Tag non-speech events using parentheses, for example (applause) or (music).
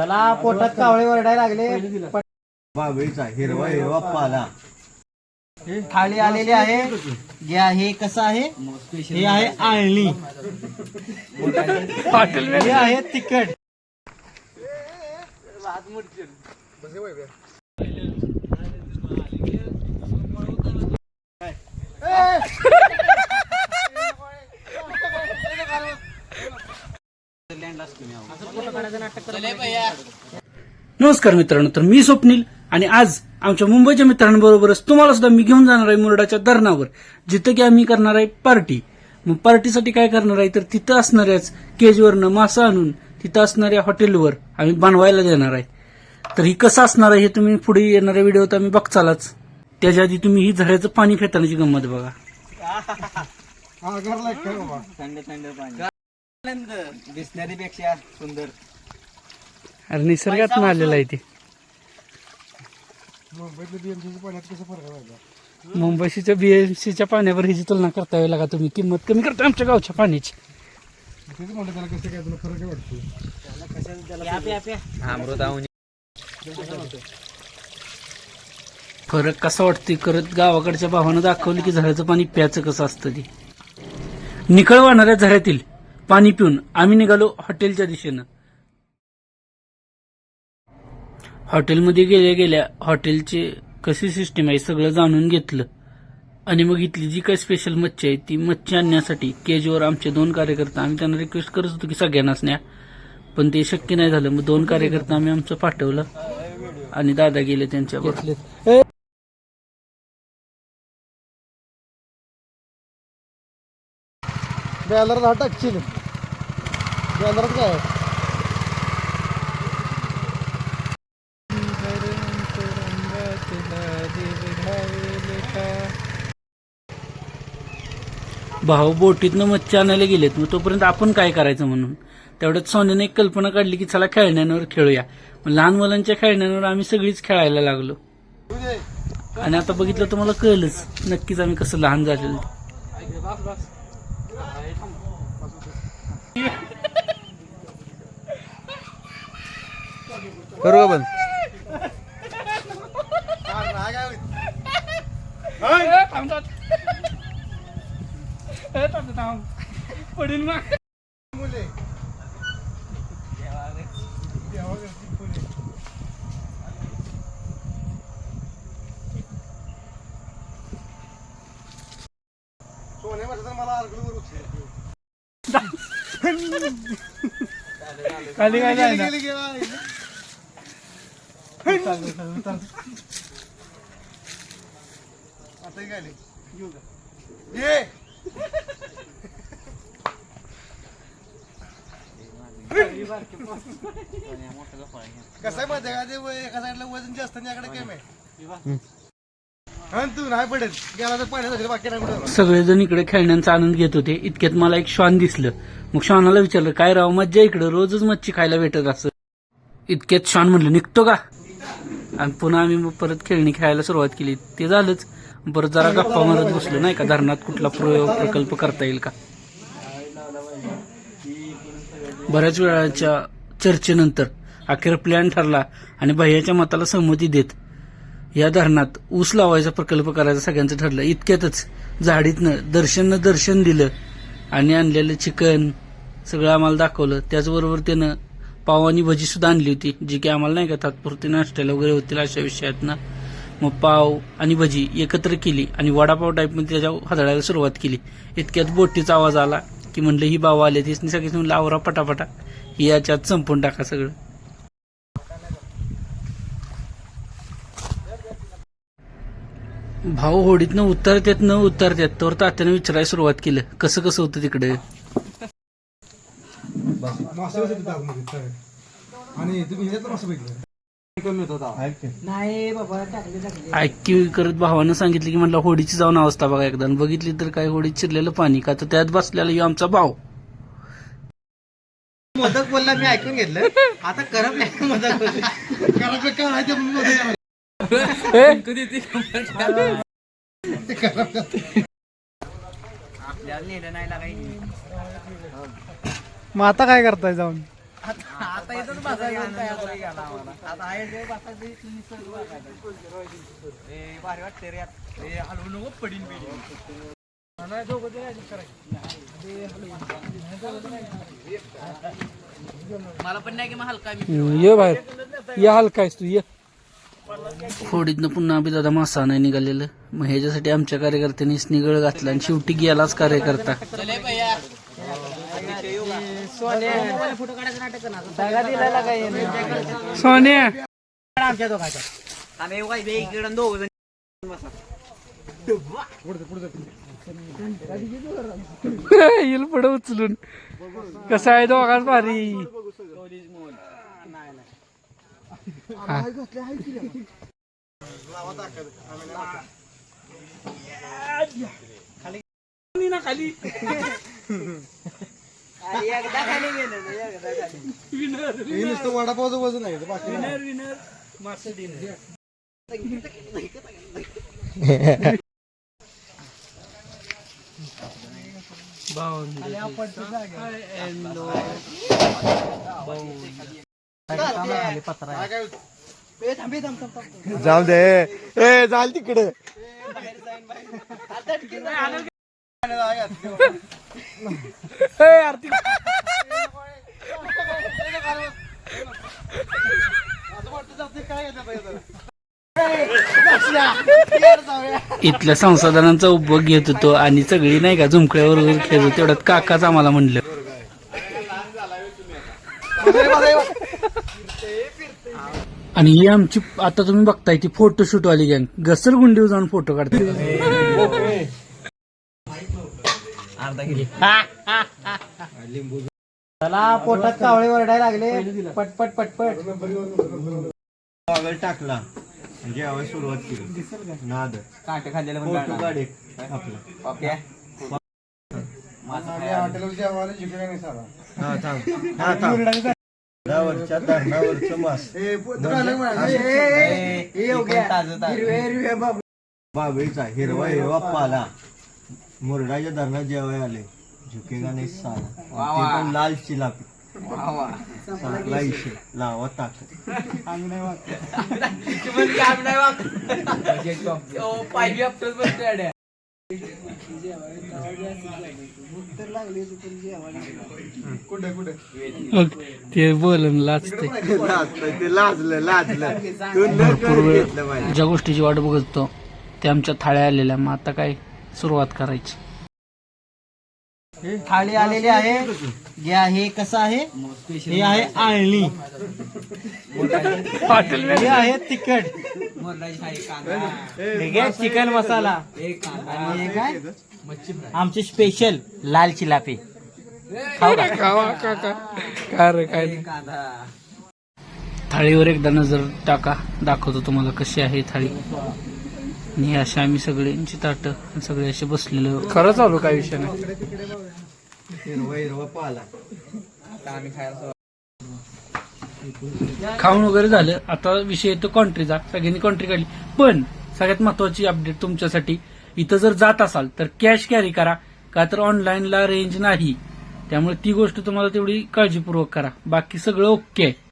त्याला पोटात कावळे वरडायला लागले. बाबळीचा हिरवा हिरवा पाला. थाळी आलेली आहे. घ्या हे कसं आहे? हे आहे आळणी. हे आहे तिखट. नमस्कार मित्रांनो तर मी स्वप्नील आणि आज आमच्या मुंबईच्या मित्रांबरोबरच तुम्हाला सुद्धा मी घेऊन जाणार आहे मुरडाच्या धरणावर जिथं की आम्ही करणार आहे पार्टी. मग पार्टीसाठी काय करणार आहे? तर तिथं असणाऱ्याच केजवरनं मासा आणून तिथं असणाऱ्या हॉटेलवर आम्ही बनवायला देणार आहे. तर ही कसं असणार आहे हे तुम्ही पुढे येणाऱ्या व्हिडिओत आम्ही बघचालच. त्याच्या आधी तुम्ही ही झऱ्याचं पाणी फेतानाची गंमत बघा. थंड थंड पाणी. दिसणारीपेक्षा सुंदर. अरे निसर्गात आलेला आहे ते. मुंबईच्या बीएमसीच्या पाण्यावर हिची तुलना करता येईल का तुम्ही. किंमत कमी करता आमच्या गावच्या पाण्याची. फरक कसा वाटतोय? करत गावाकडच्या भावानं दाखवलं की झऱ्याचं पाणी प्याचं कसं असतं ते. निखळ वाहणाऱ्या झऱ्यातील पाणी पिऊन आम्ही निघालो हॉटेलच्या दिशेनं. हॉटेलमध्ये गेल्या गेल्या हॉटेलची कशी सिस्टीम आहे सगळं जाणून घेतलं. आणि मग इथली जी काही स्पेशल मच्छी आहे ती मच्छी आणण्यासाठी केजवर आमचे दोन कार्यकर्ता आम्ही त्यांना रिक्वेस्ट करत होतो की सगळ्यांनाच न्या. पण ते शक्य नाही झालं. मग दोन कार्यकर्ता आम्ही आमचं पाठवलं. आणि दादा गेले त्यांच्यावर बॅलर हा टाकशील बॅलरात काय? भाऊ बोटीतनं मच्छी आणायला गेलेत. मग तोपर्यंत आपण काय करायचं म्हणून? तेवढ्यात सोन्याने एक कल्पना काढली की चला खेळण्यांवर खेळूया. मग लहान मुलांच्या खेळण्यांवर आम्ही सगळीच खेळायला लागलो. आणि आता बघितलं तर मला कळलंच नक्कीच आम्ही कसं लहान झालेलं. बरोबर का बंद पडील मग खाली काय जायला कसं आहे माहिती का? ते वय- एका साईडला वजन जास्त आणि याकडे कमी आहे. तू नाही पडेल गेला तर बाकी नाही सगळेजण इकडे खेळण्यांचा आनंद घेत होते. इतक्यात मला एक श्वान दिसलं. मग श्वानाला विचारलं काय राव मज्जा इकडे? रोजच मच्छी खायला भेटत असं. इतक्यात श्वान म्हणलं निघतो का? आणि पुन्हा आम्ही मग परत खेळणी खेळायला सुरुवात केली. ते झालंच. बरं जरा गप्पा मारत बसलो नाही का? धरणात कुठला प्रयोग प्रकल्प करता येईल का? बऱ्याच वेळाच्या चर्चेनंतर अखेर प्लॅन ठरला आणि भैयाच्या मताला संमती देत या धरणात ऊस लावायचा प्रकल्प करायचा सगळ्यांचं ठरलं. इतक्यातच झाडीतनं दर्शननं दर्शन दिलं आणि आणलेलं चिकन सगळं आम्हाला दाखवलं. त्याचबरोबर त्यानं पाव आणि भजी सुद्धा आणली होती जी की आम्हाला नाही का तात्पुरती नाश्त्याला वगैरे होतील अशा विषयातनं. मग पाव आणि भजी एकत्र केली आणि वडापाव टाईपमध्ये त्याच्या हादळायला सुरुवात केली. इतक्यात बोटीचा आवाज आला की म्हणलं ही बावा आले तीच सगळीच म्हणलं आवरा पटापटा. ही याच्यात संपून टाका सगळं. भाऊ होडीतनं उतरतात न उतरतात. तर तात्यानं विचारायला सुरुवात केलं. कसं कसं होतं तिकडे? आणि तुम्ही ह्याच्यात मस्त बघितलं कमी होता नाही बाबा टाकले टाकले. ऐक्यू करत भावानं सांगितलं की म्हटलं होडीची जाऊन अवस्था बघा एकदा. बघितली तर काय होडीत शिरलेलं पाणी का? तर त्यात बसलेला यो आमचा भाऊ. मोदक बोलला मी ऐकून घेतलं. आता करप मोदक बोलले घरात काय आहे ते म्हणून होतं. आपल्याला नेलं नाही लागायची मग आता काय करताय जाऊन. मला पण नाही की मग हलका ये बाहेर. ये हलका आहेस तू ये. होडीतनं पुन्हा आम्ही दादा मासा नाही निघालेलं. मग ह्याच्यासाठी आमच्या कार्यकर्त्यांनी स्निगळ घातला आणि शेवटी गेलाच कार्यकर्ता. सोन्या. येईल पुढे उचलून. कसं आहे दोघांच भारी. हा. एकदा खाली गेलं ना, एकदा खाली हे नुसतं वडापावचं वजन आहे बाकी नाही. थांब, थांब, थांब. जाऊ दे. ए चाल तिकडे. इथल्या संसाधनांचा उपभोग घेत होतो आणि सगळी नाही का झुमकड्यावर वगैरे खेळत होतो तेवढ्यात काकाच आम्हाला म्हणलं. आणि ही आमची आता तुम्ही बघताय ती फोटोशूट वाली गँग घसरगुंडीवर जाऊन फोटो काढते. चला पोटात कावळे वरडायला लागले. पटपट पटपट. टाकला. म्हणजे यावेळी सुरुवात केली. नाद. काटे खाल्लेलं फोटो काढ. एक आपला. ओके. हॉटेलवर जेवायला जिकडे नाही साला हा थांब. हा थांब. धरणावरच्या धरणावरचं मास. हिरवे हिरवे बाबू. बाबळीचा हिरवा हिरवा पाला. मुरडाच्या धरणात जेवाय आले. झुकेगा नाही साला. ते. पण लाल चिलापी. चांगला इशे. लावा ताक (laughs) (laughs) पाहिजे ते बोलन लाजते लाजलं ज्या गोष्टीची वाट बघतो ते आमच्या थाळ्या आलेल्या मग आता काय सुरुवात करायची? थाळी आलेली आहे. घ्या हे कसं आहे? हे आहे आळणी. हे आहे तिखट. हे चिकन मसाला. आणि हे काय? आमचे स्पेशल लाल चिलापी. खाऊ का? खावा काका काय रे काय थाळीवर एकदा नजर टाका. दाखवतो तुम्हाला कशी आहे थाळी. आणि अशा आम्ही सगळ्यांची ताट सगळे असे बसलेलो. खरं चालू काय विषय नाही. हिरवा हिरवा पाला. खाऊन वगैरे झालं. आता विषय येतो कॉन्ट्रीचा. सगळ्यांनी कॉन्ट्री काढली. पण सगळ्यात महत्वाची अपडेट तुमच्यासाठी इथं जर जात असाल तर कॅश कॅरी करा. का तर ऑनलाईनला रेंज नाही. त्यामुळे ती गोष्ट तुम्हाला तेवढी काळजीपूर्वक करा. बाकी सगळं ओके आहे